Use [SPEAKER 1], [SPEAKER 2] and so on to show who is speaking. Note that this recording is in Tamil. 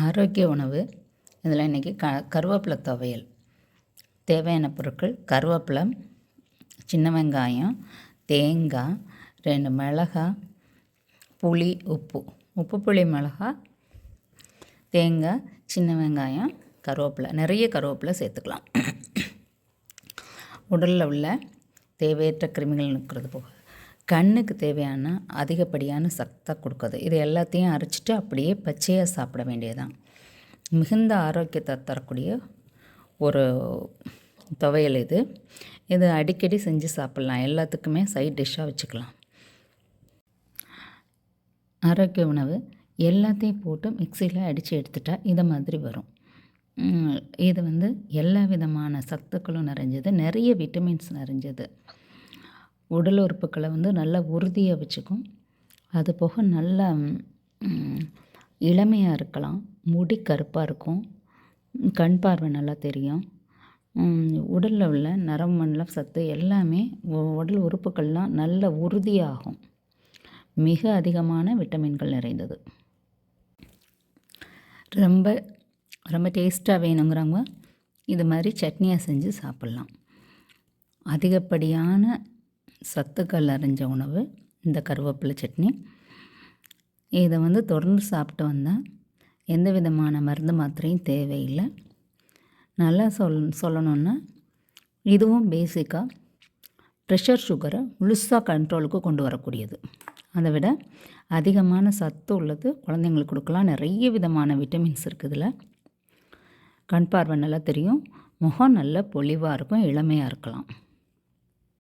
[SPEAKER 1] ஆரோக்கிய உணவு இதில் இன்றைக்கி க கருவேப்பிலை துவையல். தேவையான பொருட்கள் கருவேப்பிலை சின்ன வெங்காயம் தேங்காய் ரெண்டு மிளகா புளி உப்பு. உப்பு புளி மிளகா தேங்காய் சின்ன வெங்காயம் கருவேப்பிலை. நிறைய கருவேப்பிலை சேர்த்துக்கலாம். உடலில் உள்ள தேவையற்ற கிருமிகள் நிற்கிறது போக கண்ணுக்கு தேவையான அதிகப்படியான சத்தை கொடுக்குது இது எல்லாத்தையும் அரைச்சிட்டு அப்படியே பச்சையாக சாப்பிட வேண்டியதுதான். மிகுந்த ஆரோக்கியத்தை தரக்கூடிய ஒரு துவையல் இது. இது அடிக்கடி செஞ்சு சாப்பிட்லாம். எல்லாத்துக்குமே சைட் டிஷ்ஷாக வச்சுக்கலாம். ஆரோக்கிய உணவு எல்லாத்தையும் போட்டு மிக்சியில் அடித்து எடுத்துட்டா இதை மாதிரி வரும். இது வந்து எல்லா விதமான சத்துக்களும் நிறைஞ்சது. நிறைய விட்டமின்ஸ் நிறைஞ்சது. உடல் உறுப்புக்களை வந்து நல்லா உறுதியாக வச்சுக்கும். அது போக நல்லா இளமையாக இருக்கலாம். முடி கருப்பாக இருக்கும். கண் பார்வை நல்லா தெரியும். உடலில் உள்ள நரம்பு மண்டலம் சத்து எல்லாமே உடல் உறுப்புகள்லாம் நல்ல உறுதியாகும். மிக அதிகமான விட்டமின்கள் நிறைந்தது. ரொம்ப ரொம்ப டேஸ்ட்டாக வேணுங்கிறவங்க இது மாதிரி சட்னியாக செஞ்சு சாப்பிட்லாம். அதிகப்படியான சத்துக்கள் அரைஞ்ச உணவு இந்த கருவேப்பிலை சட்னி. இதை வந்து தொடர்ந்து சாப்பிட்டு வந்தேன். எந்த விதமான மருந்து மாத்திரையும் தேவையில்லை. நல்லா சொல் சொல்லணுன்னா இதுவும் பேசிக்காக ப்ரெஷர் சுகரை முழுசாக கண்ட்ரோலுக்கு கொண்டு வரக்கூடியது. அதை விட அதிகமான சத்து உள்ளது குழந்தைங்களுக்கு கொடுக்கலாம். நிறைய விதமான விட்டமின்ஸ் இருக்குது இதில். கண் பார்வை நல்லா தெரியும் முகம் நல்ல பொலிவாக இருக்கும் இளமையாக இருக்கலாம்.